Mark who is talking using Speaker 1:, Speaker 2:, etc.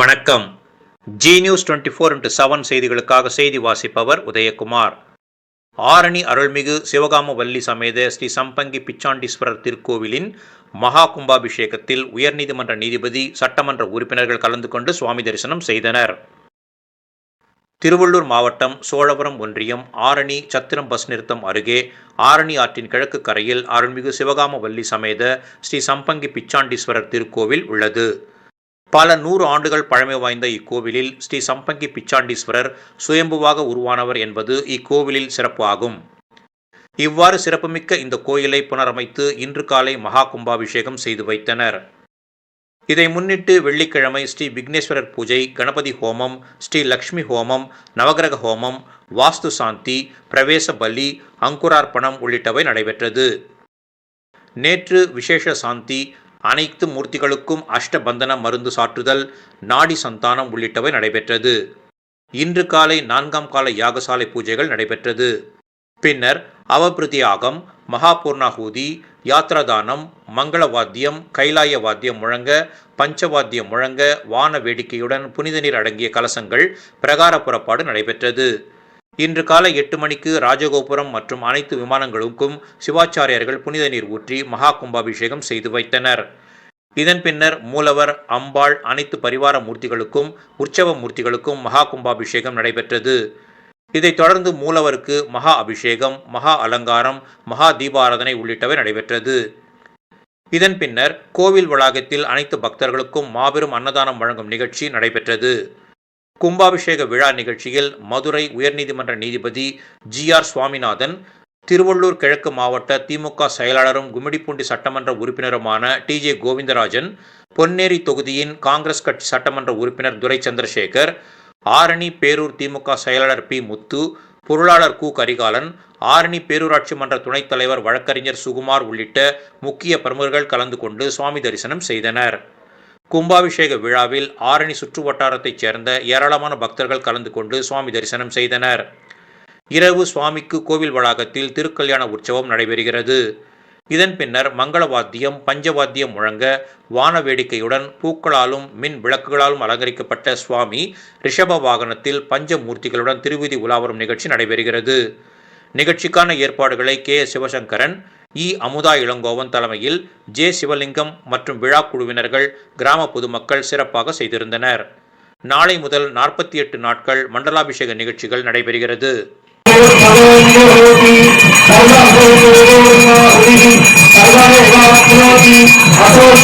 Speaker 1: வணக்கம். G news twenty four into seven செய்திகளுக்காக செய்தி வாசிப்பவர் உதயகுமார். ஆரணி அருள்மிகு சிவகாம வள்ளி சமேத ஸ்ரீ சம்பங்கி பிச்சாண்டீஸ்வரர் திருக்கோவிலின் மகா கும்பாபிஷேகத்தில் உயர்நீதிமன்ற நீதிபதி சட்டமன்ற உறுப்பினர்கள் கலந்து கொண்டு சுவாமி தரிசனம் செய்தனர். திருவள்ளூர் மாவட்டம் சோழபுரம் ஒன்றியம் ஆரணி சத்திரம் பஸ் நிறுத்தம் அருகே ஆரணி ஆற்றின் கிழக்கு கரையில் அருள்மிகு சிவகாம வள்ளி சமேத ஸ்ரீ சம்பங்கி பிச்சாண்டீஸ்வரர் திருக்கோவில் உள்ளது. பல நூறு ஆண்டுகள் பழமை வாய்ந்த இக்கோவிலில் ஸ்ரீ சம்பங்கி பிச்சாண்டீஸ்வரர் சுயம்புவாக உருவானவர் என்பது இக்கோவிலில் சிறப்பு ஆகும். இவ்வாறு சிறப்புமிக்க இந்த கோயிலை புனரமைத்து இன்று காலை மகா கும்பாபிஷேகம் செய்து வைத்தனர். இதை முன்னிட்டு வெள்ளிக்கிழமை ஸ்ரீ விக்னேஸ்வரர் பூஜை கணபதி ஹோமம் ஸ்ரீ லக்ஷ்மி ஹோமம் நவகிரக ஹோமம் வாஸ்து சாந்தி பிரவேச பலி அங்குரார்ப்பணம் உள்ளிட்டவை நடைபெற்றது. நேற்று விசேஷ சாந்தி அனைத்து மூர்த்திகளுக்கும் அஷ்டபந்தன மருந்து சாற்றுதல் நாடி சந்தானம் உள்ளிட்டவை நடைபெற்றது. இன்று காலை நான்காம் கால யாகசாலை பூஜைகள் நடைபெற்றது. பின்னர் அவபிரதியாகம் மகாபூர்ணாகூதி யாத்ராதானம் மங்கள வாத்தியம் கைலாய வாத்தியம் முழங்க பஞ்சவாத்தியம் முழங்க வான வேடிக்கையுடன் புனித நீர் அடங்கிய கலசங்கள் பிரகார புறப்பாடு நடைபெற்றது. இன்று காலை எட்டு மணிக்கு ராஜகோபுரம் மற்றும் அனைத்து விமானங்களுக்கும் சிவாச்சாரியர்கள் புனித நீர் ஊற்றி மகா கும்பாபிஷேகம் செய்து வைத்தனர். இதன் பின்னர் மூலவர் அம்பாள் அனைத்து பரிவார மூர்த்திகளுக்கும் உற்சவ மூர்த்திகளுக்கும் மகா கும்பாபிஷேகம் நடைபெற்றது. இதைத் தொடர்ந்து மூலவருக்கு மகா அபிஷேகம் மகா அலங்காரம் மகா தீபாராதனை உள்ளிட்டவை நடைபெற்றது. இதன் பின்னர் கோவில் வளாகத்தில் அனைத்து பக்தர்களுக்கும் மாபெரும் அன்னதானம் வழங்கும் நிகழ்ச்சி நடைபெற்றது. கும்பாபிஷேக விழா நிகழ்ச்சியில் மதுரை உயர்நீதிமன்ற நீதிபதி ஜி ஆர் சுவாமிநாதன் திருவள்ளூர் கிழக்கு மாவட்ட திமுக செயலாளரும் கும்மிடிப்பூண்டி சட்டமன்ற உறுப்பினருமான டி ஜே கோவிந்தராஜன் பொன்னேரி தொகுதியின் காங்கிரஸ் கட்சி சட்டமன்ற உறுப்பினர் துரை சந்திரசேகர் ஆரணி பேரூர் திமுக செயலாளர் பி முத்து பொருளாளர் கு கரிகாலன் ஆரணி பேரூராட்சி மன்ற துணைத் தலைவர் வழக்கறிஞர் சுகுமார் உள்ளிட்ட முக்கிய பிரமுகர்கள் கலந்து கொண்டு சுவாமி தரிசனம் செய்தனர். கும்பாபிஷேக விழாவில் ஆரணி சுற்று வட்டாரத்தைச் சேர்ந்த ஏராளமான பக்தர்கள் கலந்து கொண்டு சுவாமி தரிசனம் செய்தனர். இரவு சுவாமிக்கு கோவில் வளாகத்தில் திருக்கல்யாண உற்சவம் நடைபெறுகிறது. இதன் பின்னர் மங்கள வாத்தியம் பஞ்சவாத்தியம் முழங்க வான வேடிக்கையுடன் பூக்களாலும் மின் விளக்குகளாலும் அலங்கரிக்கப்பட்ட சுவாமி ரிஷப வாகனத்தில் பஞ்சமூர்த்திகளுடன் திருவிதி உலாவரும் நிகழ்ச்சி நடைபெறுகிறது. நிகழ்ச்சிக்கான ஏற்பாடுகளை கே. சிவசங்கரன் இ அமுதா இளங்கோவன் தலைமையில் ஜே சிவலிங்கம் மற்றும் விழா குழுவினர்கள் கிராம பொதுமக்கள் சிறப்பாக செய்திருந்தனர் நாளை முதல் நாற்பத்தி எட்டு நாட்கள் மண்டலாபிஷேக நிகழ்ச்சிகள் நடைபெறுகிறது
Speaker 2: அசோக்